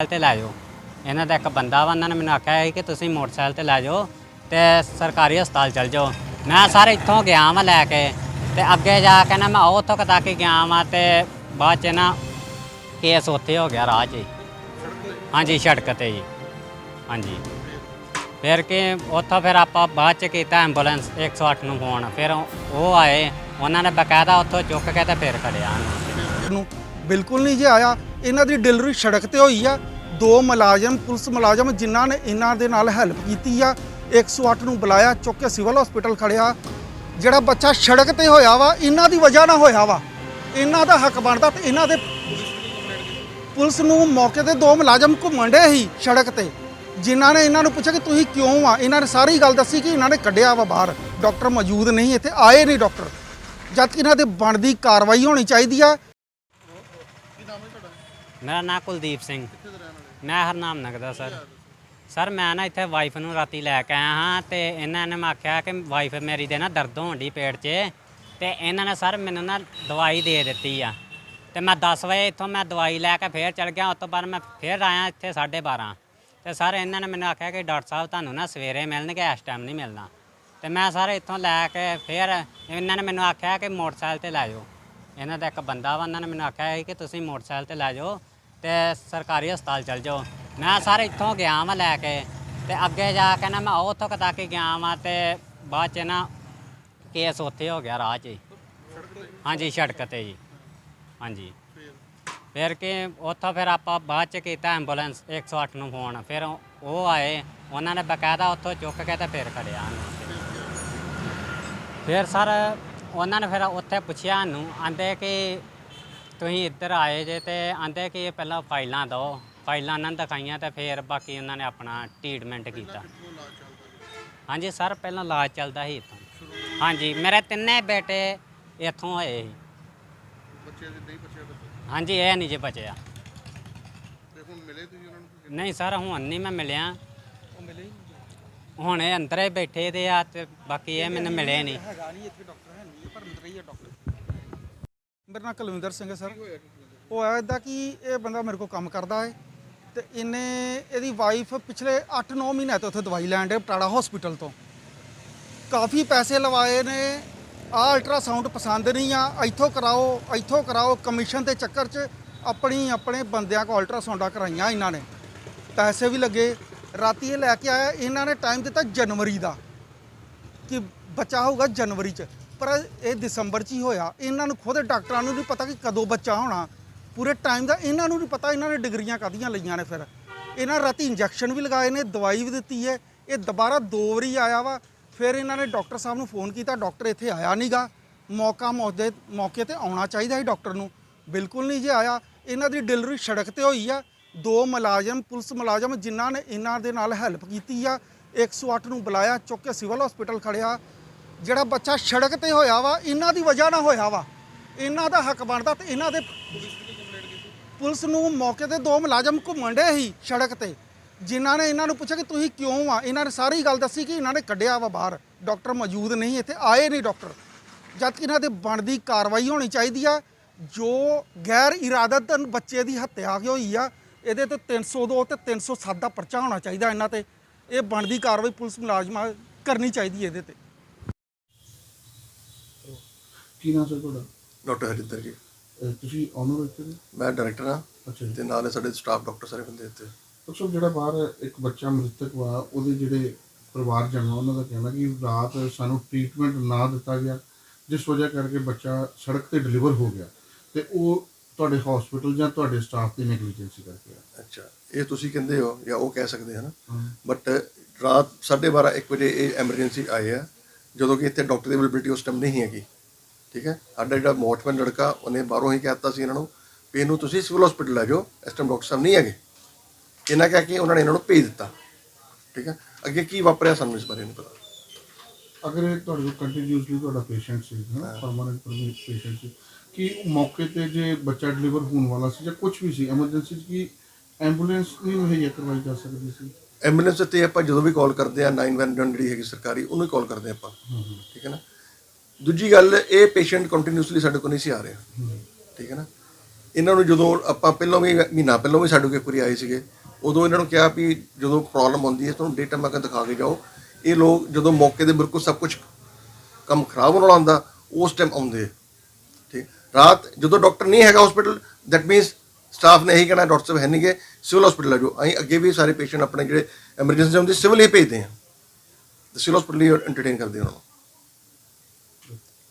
Motorcycle ਤੇ ਲੈ ਜਾਓ। ਇਹਨਾਂ ਦਾ ਇੱਕ ਬੰਦਾ ਵਾ ਉਹਨਾਂ ਨੇ ਮੈਨੂੰ ਆਖਿਆ ਸੀ ਕਿ ਤੁਸੀਂ ਮੋਟਰਸਾਈਕਲ ਤੇ ਲੈ ਜਾਓ ਤੇ ਸਰਕਾਰੀ ਹਸਪਤਾਲ ਚਲ ਜਾਓ। ਮੈਂ ਸਾਰੇ ਇੱਥੋਂ ਗਿਆ ਵਾਂ ਲੈ ਕੇ ਤੇ ਅੱਗੇ ਜਾ ਕੇ ਨਾ ਮੈਂ ਉਹ ਉੱਥੋਂ ਤੱਕ ਹੀ ਗਿਆ ਵਾਂ ਤੇ ਬਾਅਦ ਚ ਨਾ ਕੇਸ ਉੱਥੇ ਹੋ ਗਿਆ ਰਾਹ 'ਚ ਹੀ। ਹਾਂਜੀ, ਸੜਕ ਤੇ ਜੀ। ਹਾਂਜੀ। ਫਿਰ ਕਿ ਉੱਥੋਂ ਫਿਰ ਆਪਾਂ ਬਾਅਦ ਚ ਕੀਤਾ ਐਂਬੂਲੈਂਸ 108 ਨੂੰ ਫੋਨ। ਫਿਰ ਉਹ ਆਏ, ਉਹਨਾਂ ਨੇ ਬਕਾਇਦਾ ਉੱਥੋਂ ਚੁੱਕ ਕੇ ਤੇ ਫਿਰ ਖੜਿਆ ਨੂੰ ਬਿਲਕੁਲ ਨਹੀਂ ਜੇ ਆਇਆ ਇਹਨਾਂ ਦੀ ਡਿਲੀਵਰੀ ਸੜਕ ਤੇ ਹੋਈ ਆ। ਦੋ ਮੁਲਾਜ਼ਮ, ਪੁਲਿਸ ਮੁਲਾਜ਼ਮ ਜਿਨ੍ਹਾਂ ਨੇ ਇਹਨਾਂ ਦੇ ਨਾਲ ਹੈਲਪ ਕੀਤੀ ਆ 108 ਨੂੰ ਬੁਲਾਇਆ, ਚੁੱਕ ਕੇ ਸਿਵਲ ਹਸਪੀਟਲ ਖੜਿਆ। ਜਿਹੜਾ ਬੱਚਾ ਸੜਕ ਤੇ ਹੋਇਆ ਵਾ, ਇਹਨਾਂ ਦੀ ਵਜ੍ਹਾ ਨਾਲ ਹੋਇਆ ਵਾ। ਇਹਨਾਂ ਦਾ ਹੱਕ ਬਣਦਾ ਤੇ ਇਹਨਾਂ ਦੇ ਪੁਲਿਸ ਨੂੰ ਮੌਕੇ ਤੇ ਦੋ ਮੁਲਾਜ਼ਮ ਘੁੰਮਣ ਡੇ ਸੀ ਸੜਕ ਤੇ, ਜਿਨ੍ਹਾਂ ਨੇ ਇਹਨਾਂ ਨੂੰ ਪੁੱਛਿਆ ਕਿ ਤੁਸੀਂ ਕਿਉਂ ਆ? ਇਹਨਾਂ ਨੇ ਸਾਰੀ ਗੱਲ ਦੱਸੀ ਕਿ ਇਹਨਾਂ ਨੇ ਕੱਢਿਆ ਵਾ ਬਾਹਰ। ਡਾਕਟਰ ਮੌਜੂਦ ਨਹੀਂ, ਇੱਥੇ ਆਏ ਨਹੀਂ ਡਾਕਟਰ। ਜਦ ਕਿ ਇਹਨਾਂ ਤੇ ਬਣਦੀ ਕਾਰਵਾਈ ਹੋਣੀ ਚਾਹੀਦੀ ਆ। ਮੇਰਾ ਨਾਂ ਕੁਲਦੀਪ ਸਿੰਘ। ਮੈਂ ਹਰਨਾਮ ਨਗਦਾ ਸਰ। ਸਰ, ਮੈਂ ਨਾ ਇੱਥੇ ਵਾਈਫ ਨੂੰ ਰਾਤੀ ਲੈ ਕੇ ਆਇਆ ਹਾਂ ਤੇ ਇਹਨਾਂ ਨੇ ਮੈਂ ਆਖਿਆ ਕਿ ਵਾਈਫ ਮੇਰੀ ਦੇ ਨਾ ਦਰਦ ਹੋਣ ਦੀ ਪੇਟ 'ਚ ਤੇ ਇਹਨਾਂ ਨੇ ਸਰ ਮੈਨੂੰ ਨਾ ਦਵਾਈ ਦੇ ਦਿੱਤੀ ਆ। ਤੇ ਮੈਂ 10 ਵਜੇ ਇੱਥੋਂ ਮੈਂ ਦਵਾਈ ਲੈ ਕੇ ਫੇਰ ਚਲ ਗਿਆ, ਉਸ ਤੋਂ ਬਾਅਦ ਮੈਂ ਫੇਰ ਆਇਆ ਇੱਥੇ 12:30 ਤੇ ਸਰ, ਇਹਨਾਂ ਨੇ ਮੈਨੂੰ ਆਖਿਆ ਕਿ ਡਾਕਟਰ ਸਾਹਿਬ ਤੁਹਾਨੂੰ ਨਾ ਸਵੇਰੇ ਮਿਲਣਗੇ, ਇਸ ਟਾਈਮ ਨਹੀਂ ਮਿਲਣਾ। ਤੇ ਮੈਂ ਸਰ ਇੱਥੋਂ ਲੈ ਕੇ ਫੇਰ ਇਹਨਾਂ ਨੇ ਮੈਨੂੰ ਆਖਿਆ ਕਿ ਮੋਟਰਸਾਈਕਲ ਤੇ ਲੈ ਜਾਓ। ਇਹਨਾਂ ਦਾ ਇੱਕ ਬੰਦਾ ਵਾ, ਉਹਨਾਂ ਨੇ ਮੈਨੂੰ ਆਖਿਆ ਸੀ ਕਿ ਤੁਸੀਂ ਮੋਟਰਸਾਈਕਲ ਤੇ ਲੈ ਜਾਓ ਤੇ ਸਰਕਾਰੀ ਹਸਪਤਾਲ ਚਲ ਜਾਓ। ਮੈਂ ਸਾਰੇ ਇੱਥੋਂ ਗਿਆ ਵਾਂ ਲੈ ਕੇ ਤੇ ਅੱਗੇ ਜਾ ਕੇ ਨਾ ਮੈਂ ਉਹ ਉੱਥੋਂ ਕਤਾ ਕੇ ਗਿਆ ਵਾਂ ਤੇ ਬਾਅਦ ਚ ਨਾ ਕੇਸ ਉੱਥੇ ਹੋ ਗਿਆ ਰਾਹ 'ਚ ਹੀ। ਹਾਂਜੀ, ਸੜਕ ਤੇ ਜੀ। ਹਾਂਜੀ। ਫਿਰ ਕਿ ਉੱਥੋਂ ਫਿਰ ਆਪਾਂ ਬਾਅਦ ਚ ਕੀਤਾ ਐਂਬੂਲੈਂਸ 108 ਨੂੰ ਫੋਨ। ਫਿਰ ਉਹ ਆਏ, ਉਹਨਾਂ ਨੇ ਬਕਾਇਦਾ ਉੱਥੋਂ ਚੁੱਕ ਕੇ ਤੇ ਫਿਰ ਖੜਿਆ ਉਹਨੂੰ ਫਿਰ ਸਰ ਉਹਨਾਂ ਨੇ ਫਿਰ ਉੱਥੇ ਪੁੱਛਿਆ ਸਾਨੂੰ ਆਂਦੇ ਕਿ ਤੁਸੀਂ ਇੱਧਰ ਆਏ ਜੇ ਤੇ ਆਂਦੇ ਕਿ ਇਹ ਪਹਿਲਾਂ ਫਾਈਲਾਂ ਦਿਓ ਫਾਈਲਾਂ ਉਹਨਾਂ ਨੇ ਦਿਖਾਈਆਂ ਤੇ ਫਿਰ ਬਾਕੀ ਉਹਨਾਂ ਨੇ ਆਪਣਾ ਟ੍ਰੀਟਮੈਂਟ ਕੀਤਾ। ਹਾਂਜੀ ਸਰ ਪਹਿਲਾਂ ਇਲਾਜ ਚੱਲਦਾ ਸੀ ਇੱਥੋਂ। ਹਾਂਜੀ ਮੇਰੇ ਤਿੰਨੇ ਬੇਟੇ ਇੱਥੋਂ ਹੋਏ ਸੀ। ਬੱਚੇ ਦੇ ਨਹੀਂ ਬੱਚੇ ਬੱਚੇ? ਹਾਂਜੀ ਇਹ ਨਹੀਂ ਜੇ ਬਚਿਆ। ਤੇ ਹੁਣ ਮਿਲੇ ਤੁਸੀਂ ਉਹਨਾਂ ਨੂੰ? ਨਹੀਂ ਸਰ ਹੁਣ ਨਹੀਂ ਮੈਂ ਮਿਲਿਆ। ਹੁਣ ਇਹ ਅੰਦਰ ਬੈਠੇ ਦੇ ਆ ਤੇ ਬਾਕੀ ਇਹ ਮੈਨੂੰ ਮਿਲੇ ਨਹੀਂ। ਹੈਗਾ ਨਹੀਂ ਇੱਥੇ ਡਾਕਟਰ ਹੈ ਨਹੀਂ। ਪਰ ਹੀ ਹੈ ਡਾਕਟਰ ਮੇਰਾ ਨਾਮ ਕੁਲਵਿੰਦਰ ਸਿੰਘ ਹੈ ਸਰ। ਉਹ ਹੈ ਇਦਾਂ ਕਿ ਇਹ ਬੰਦਾ ਮੇਰੇ ਕੋਲ ਕੰਮ ਕਰਦਾ ਹੈ ਤੇ ਇਹਨੇ, ਇਹਦੀ ਵਾਈਫ ਪਿਛਲੇ 8-9 ਮਹੀਨਿਆਂ ਤੋਂ ਉੱਥੇ ਦਵਾਈ ਲੈਣ ਦੇ ਪਟਾੜਾ ਹਸਪੀਟਲ ਤੋਂ। ਕਾਫੀ ਪੈਸੇ ਲਵਾਏ ਨੇ ਆ ਅਲਟਰਾਸਾਊਂਡ ਪਸੰਦ ਨਹੀਂ ਆ, ਇੱਥੋਂ ਕਰਾਓ ਇੱਥੋਂ ਕਰਾਓ ਕਮਿਸ਼ਨ ਦੇ ਚੱਕਰ 'ਚ ਆਪਣੀ, ਆਪਣੇ ਬੰਦਿਆਂ ਕੋਲ ਅਲਟਰਾਸਾਊਂਡਾਂ ਕਰਾਈਆਂ ਇਹਨਾਂ ਨੇ। ਪੈਸੇ ਵੀ ਲੱਗੇ। ਰਾਤੀ ਇਹ ਲੈ ਕੇ ਆਇਆ, ਇਹਨਾਂ ਨੇ ਟਾਈਮ ਦਿੱਤਾ ਜਨਵਰੀ ਦਾ, ਕਿ ਬੱਚਾ ਹੋਊਗਾ ਜਨਵਰੀ 'ਚ। ਪਰ ਇਹ ਦਸੰਬਰ 'ਚ ਹੀ ਹੋਇਆ। ਇਹਨਾਂ ਨੂੰ ਖੁਦ ਡਾਕਟਰਾਂ ਨੂੰ ਨਹੀਂ ਪਤਾ ਕਿ ਕਦੋਂ ਬੱਚਾ ਹੋਣਾ। ਪੂਰੇ ਟਾਈਮ ਦਾ ਇਹਨਾਂ ਨੂੰ ਨਹੀਂ ਪਤਾ, ਇਹਨਾਂ ਨੇ ਡਿਗਰੀਆਂ ਕਾਦੀਆਂ ਲਈਆਂ ਨੇ ਫਿਰ। ਇਹਨਾਂ ਰਾਤੀ ਇੰਜੈਕਸ਼ਨ ਵੀ ਲਗਾਏ ਨੇ, ਦਵਾਈ ਵੀ ਦਿੱਤੀ ਹੈ। ਇਹ ਦੁਬਾਰਾ ਦੋ ਵਾਰੀ ਆਇਆ ਵਾ। ਫਿਰ ਇਹਨਾਂ ਨੇ ਡਾਕਟਰ ਸਾਹਿਬ ਨੂੰ ਫੋਨ ਕੀਤਾ, ਡਾਕਟਰ ਇੱਥੇ ਆਇਆ ਨਹੀਂਗਾ ਮੌਕਾ ਮੌਕੇ ਮੌਕੇ ਤੇ ਆਉਣਾ ਚਾਹੀਦਾ ਸੀ ਡਾਕਟਰ ਨੂੰ। ਬਿਲਕੁਲ ਨਹੀਂ ਜੇ ਆਇਆ। ਇਹਨਾਂ ਦੀ ਡਿਲੀਵਰੀ ਸੜਕ ਤੇ ਹੋਈ ਆ। ਦੋ ਮੁਲਾਜ਼ਮ, ਪੁਲਿਸ ਮੁਲਾਜ਼ਮ ਜਿਨ੍ਹਾਂ ਨੇ ਇਹਨਾਂ ਦੇ ਨਾਲ ਹੈਲਪ ਕੀਤੀ ਆ। 108 ਨੂੰ ਬੁਲਾਇਆ, ਚੁੱਕ ਕੇ ਸਿਵਲ ਹਸਪੀਟਲ ਖੜਿਆ। ਜਿਹੜਾ ਬੱਚਾ ਸੜਕ ਤੇ ਹੋਇਆ ਵਾ, ਇਹਨਾਂ ਦੀ ਵਜ੍ਹਾ ਨਾਲ ਹੋਇਆ ਵਾ। ਇਹਨਾਂ ਦਾ ਹੱਕ ਬਣਦਾ ਤੇ ਇਹਨਾਂ ਦੇ ਪੁਲਿਸ ਨੂੰ ਮੌਕੇ ਤੇ ਦੋ ਮੁਲਾਜ਼ਮ ਘੁੰਮਣ ਡੇ ਸੀ ਸੜਕ ਤੇ। ਜਿਨ੍ਹਾਂ ਨੇ ਇਹਨਾਂ ਨੂੰ ਪੁੱਛਿਆ ਕਿ ਤੁਸੀਂ ਕਿਉਂ ਆ? ਇਹਨਾਂ ਨੇ ਸਾਰੀ ਗੱਲ ਦੱਸੀ ਕਿ ਇਹਨਾਂ ਨੇ ਕੱਢਿਆ ਵਾ ਬਾਹਰ। ਡਾਕਟਰ ਮੌਜੂਦ ਨਹੀਂ, ਇੱਥੇ ਆਏ ਨਹੀਂ ਡਾਕਟਰ। ਜਦ ਕਿ ਇਹਨਾਂ ਤੇ ਬਣਦੀ ਕਾਰਵਾਈ ਹੋਣੀ ਚਾਹੀਦੀ ਆ, ਜੋ ਗੈਰ ਇਰਾਦਤਨ ਬੱਚੇ ਦੀ ਹੱਤਿਆ ਹੋਈ ਆ, ਇਹਦੇ ਤੇ 302 ਤੇ 307 ਦਾ ਪਰਚਾ ਹੋਣਾ ਚਾਹੀਦਾ ਇਹਨਾਂ ਤੇ। ਇਹ ਬਣਦੀ ਕਾਰਵਾਈ ਪੁਲਿਸ ਮੁਲਾਜ਼ਮਾਂ ਕਰਨੀ ਚਾਹੀਦੀ ਇਹਦੇ ਤੇ। ਕੀ ਨਾਮ ਸਰ ਤੁਹਾਡਾ? ਡਾਕਟਰ ਹਰਿੰਦਰ ਜੀ। ਅਹ ਤੁਸੀਂ ਆਨਰ ਇੱਥੇ ਦੇ? ਮੈਂ ਡਾਇਰੈਕਟਰ ਹਾਂ ਅੱਛਾ ਜੀ। ਤੇ ਨਾਲੇ ਸਾਡੇ ਸਟਾਫ ਡਾਕਟਰ ਸਾਰੇ ਬੰਦੇ ਇੱਥੇ। ਡਾਕਟਰ ਸਾਹਿਬ ਜਿਹੜਾ ਬਾਹਰ ਇੱਕ ਬੱਚਾ ਮ੍ਰਿਤਕ ਵਾ ਉਹਦੇ ਜਿਹੜੇ ਪਰਿਵਾਰ ਜਨ ਉਹਨਾਂ ਦਾ ਕਹਿਣਾ ਕਿ ਰਾਤ ਸਾਨੂੰ ਟ੍ਰੀਟਮੈਂਟ ਨਾ ਦਿੱਤਾ ਗਿਆ ਜਿਸ ਵਜ੍ਹਾ ਕਰਕੇ ਬੱਚਾ ਸੜਕ ਤੇ ਡਿਲੀਵਰ ਹੋ ਗਿਆ। ਤੇ ਉਹ ਤੁਹਾਡੇ ਹਸਪੀਟਲ ਜਾਂ ਤੁਹਾਡੇ ਸਟਾਫ ਦੀ ਨੈਗਲੀਜੈਂਸੀ ਕਰਕੇ ਆ। ਅੱਛਾ ਇਹ ਤੁਸੀਂ ਕਹਿੰਦੇ ਹੋ ਜਾਂ ਉਹ ਕਹਿ ਸਕਦੇ ਹਨ। ਬਟ ਰਾਤ 12:30 1 ਵਜੇ ਇਹ ਐਮਰਜੈਂਸੀ ਆਏ ਆ। ਜਦੋਂ ਕਿ ਇੱਥੇ ਡਾਕਟਰ ਦੀ ਅਵੇਲੇਬਿਲਟੀ ਉਸ ਟਾਈਮ ਨਹੀਂ ਹੈਗੀ। ਠੀਕ ਹੈ? ਸਾਡਾ ਜਿਹੜਾ ਮੋਟਮੈਨ ਲੜਕਾ ਉਹਨੇ ਬਾਹਰੋਂ ਹੀ ਕਹਿਤਾ ਸੀ ਇਹਨਾਂ ਨੂੰ ਵੀ ਇਹਨੂੰ ਤੁਸੀਂ ਸਿਵਲ ਹਸਪੀਟਲ ਲੈ ਜਾਓ ਇਸ ਟਾਈਮ ਡਾਕਟਰ ਸਾਹਿਬ ਨਹੀਂ ਹੈਗੇ। ਇਹਨਾਂ ਕਹਿ ਕੇ ਉਹਨਾਂ ਨੇ ਇਹਨਾਂ ਨੂੰ ਭੇਜ ਦਿੱਤਾ। ਠੀਕ ਹੈ? ਅੱਗੇ ਕੀ ਵਾਪਰਿਆ ਸਾਨੂੰ ਇਸ ਬਾਰੇ ਨਹੀਂ ਪਤਾ। ਅਗਰ ਇਹ ਤੁਹਾਡੇ ਕੋਲ ਕੰਟੀਨਿਊਸਲੀ ਤੁਹਾਡਾ ਪੇਸ਼ੈਂਟ ਸੀ ਹੈ। ਪਰਮਾਨੈਂਟ ਪੇਸ਼ੈਂਟ ਸੀ ਕਿ ਮੌਕੇ ਤੇ ਜੇ ਬੱਚਾ ਡਿਲੀਵਰ ਹੋਣ ਵਾਲਾ ਸੀ ਜਾਂ ਕੁਝ ਵੀ ਸੀ ਐਮਰਜੈਂਸੀ ਕੀ ਐਂਬੂਲੈਂਸ ਨਹੀਂ ਮੁਹੱਈਆ ਕਰਵਾਈ ਜਾ ਸਕਦੀ ਸੀ? ਐਂਬੂਲੈਂਸ ਤੇ ਆਪਾਂ ਜਦੋਂ ਵੀ ਕਾਲ ਕਰਦੇ ਆ 911 ਜਿਹੜੀ ਹੈਗੀ ਸਰਕਾਰੀ ਉਹਨੂੰ ਹੀ ਕਾਲ ਕਰਦੇ ਆਪਾਂ। ਠੀਕ ਹੈ ਨਾ? ਦੂਜੀ ਗੱਲ, ਇਹ ਪੇਸ਼ੈਂਟ ਕੰਟੀਨਿਊਸਲੀ ਸਾਡੇ ਕੋਲ ਨਹੀਂ ਸੀ ਆ ਰਿਹਾ। ਠੀਕ ਹੈ ਨਾ? ਇਹਨਾਂ ਨੂੰ ਜਦੋਂ ਆਪਾਂ ਪਹਿਲਾਂ ਵੀ, ਮਹੀਨਾ ਪਹਿਲਾਂ ਵੀ ਸਾਡੇ ਕੋਲ ਇੱਕ ਆਏ ਸੀਗੇ, ਉਦੋਂ ਇਹਨਾਂ ਨੂੰ ਕਿਹਾ ਵੀ ਜਦੋਂ ਪ੍ਰੋਬਲਮ ਆਉਂਦੀ ਹੈ, ਤੁਹਾਨੂੰ ਡੇਟਾ ਮੈਂ ਦਿਖਾ ਕੇ ਜਾਓ। ਇਹ ਲੋਕ ਜਦੋਂ ਮੌਕੇ ਦੇ ਬਿਲਕੁਲ ਸਭ ਕੁਝ ਕੰਮ ਖਰਾਬ ਹੋਣ ਵਾਲਾ ਹੁੰਦਾ, ਉਸ ਟਾਈਮ ਆਉਂਦੇ ਠੀਕ? ਰਾਤ ਜਦੋਂ ਡਾਕਟਰ ਨਹੀਂ ਹੈਗਾ ਹਸਪੀਟਲ ਦੈਟ ਮੀਨਸ ਸਟਾਫ ਨੇ ਇਹੀ ਕਹਿਣਾ ਡਾਕਟਰ ਸਾਹਿਬ ਹੈ ਨਹੀਂਗੇ ਸਿਵਲ ਹਸਪੀਟਲ ਆ ਜੋ ਅਸੀਂ ਅੱਗੇ ਵੀ ਸਾਰੇ ਪੇਸ਼ੈਂਟ ਆਪਣੇ ਜਿਹੜੇ ਐਮਰਜੈਂਸੀ ਹੁੰਦੇ ਸਿਵਲ ਹੀ ਭੇਜਦੇ ਆ। ਤੇ ਸਿਵਲ ਹਸਪੀਟਲ ਹੀ ਐਂਟਰਟੇਨ ਕਰਦੇ ਆ ਉਹਨਾਂ ਨੂੰ।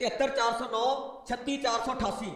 73409 36488